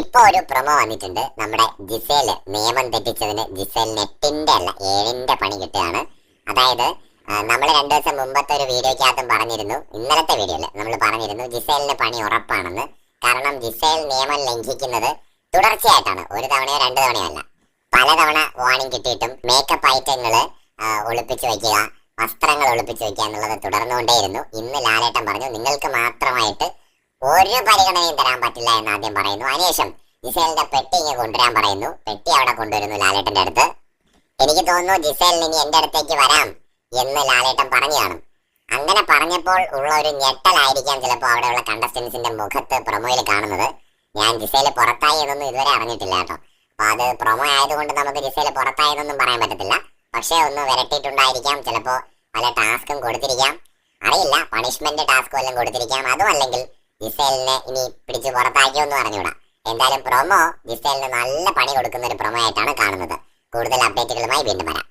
ഇപ്പൊ ഒരു പ്രൊമോ വന്നിട്ടുണ്ട്. നമ്മുടെ ജിസേൽ നിയമം തെറ്റിച്ചതിന് ജിസേൽ നെറ്റിന്റെ അല്ല ഏഴിന്റെ പണി കിട്ടുകയാണ്. അതായത് നമ്മൾ രണ്ടു ദിവസം മുമ്പത്തെ ഒരു വീഡിയോക്കകത്തും പറഞ്ഞിരുന്നു. ഇന്നലത്തെ വീഡിയോയിൽ നമ്മൾ പറഞ്ഞിരുന്നു ജിസേലിന് പണി ഉറപ്പാണെന്ന്. കാരണം ജിസേൽ നിയമം ലംഘിക്കുന്നത് തുടർച്ചയായിട്ടാണ്. ഒരു തവണയോ രണ്ട് തവണയോ അല്ല. പലതവണ വാണിംഗ് കിട്ടിയിട്ടും മേക്കപ്പ് ഐറ്റങ്ങൾ ഒളിപ്പിച്ചു വയ്ക്കുക വസ്ത്രങ്ങൾ ഒളിപ്പിച്ചു വയ്ക്കുക എന്നുള്ളത് തുടർന്നുകൊണ്ടേയിരുന്നു. ഇന്ന് ലാലേട്ടൻ പറഞ്ഞു നിങ്ങൾക്ക് മാത്രമായിട്ട് ഒരു പരിഗണനയും തരാൻ പറ്റില്ല എന്ന് ആദ്യം പറയുന്നു. അതിനുശേഷം ജിസേലിന്റെ പെട്ടി ഇങ്ങ് കൊണ്ടുവരാൻ പറയുന്നു. പെട്ടി അവിടെ കൊണ്ടുവരുന്നു ലാലേട്ടന്റെ അടുത്ത്. എനിക്ക് തോന്നുന്നു ജിസേലിന് ഇനി എന്റെ അടുത്തേക്ക് വരാം എന്ന് ലാലേട്ടൻ പറഞ്ഞു കാണും. അങ്ങനെ പറഞ്ഞപ്പോൾ ഉള്ള ഒരു ഞെട്ടലായിരിക്കാം ചിലപ്പോൾ അവിടെയുള്ള കണ്ടസ്റ്റൻസിന്റെ മുഖത്ത് പ്രൊമോയിൽ കാണുന്നത്. ഞാൻ ജിസേൽ പുറത്തായി എന്നൊന്നും ഇതുവരെ അറിഞ്ഞിട്ടില്ല കേട്ടോ. അപ്പൊ അത് പ്രൊമോ ആയതുകൊണ്ട് നമുക്ക് ജിസേൽ പുറത്തായതൊന്നും പറയാൻ പറ്റത്തില്ല. പക്ഷേ ഒന്ന് വിരട്ടിയിട്ടുണ്ടായിരിക്കാം. ചിലപ്പോ പല ടാസ്കും കൊടുത്തിരിക്കാം. അറിയില്ല പണിഷ്മെന്റ് ടാസ്ക് വല്ലതും കൊടുത്തിരിക്കാം. അതും അല്ലെങ്കിൽ ജിസേലിനെ ഇനി പിടിച്ച് പുറത്താക്കിയൊന്നും അറിഞ്ഞൂടാ എന്തായാലും പ്രൊമോ ജിസേലിന് നല്ല പണി കൊടുക്കുന്ന ഒരു പ്രൊമോ ആയിട്ടാണ് കാണുന്നത്. കൂടുതൽ അപ്ഡേറ്റുകളുമായി വീണ്ടും വരാം.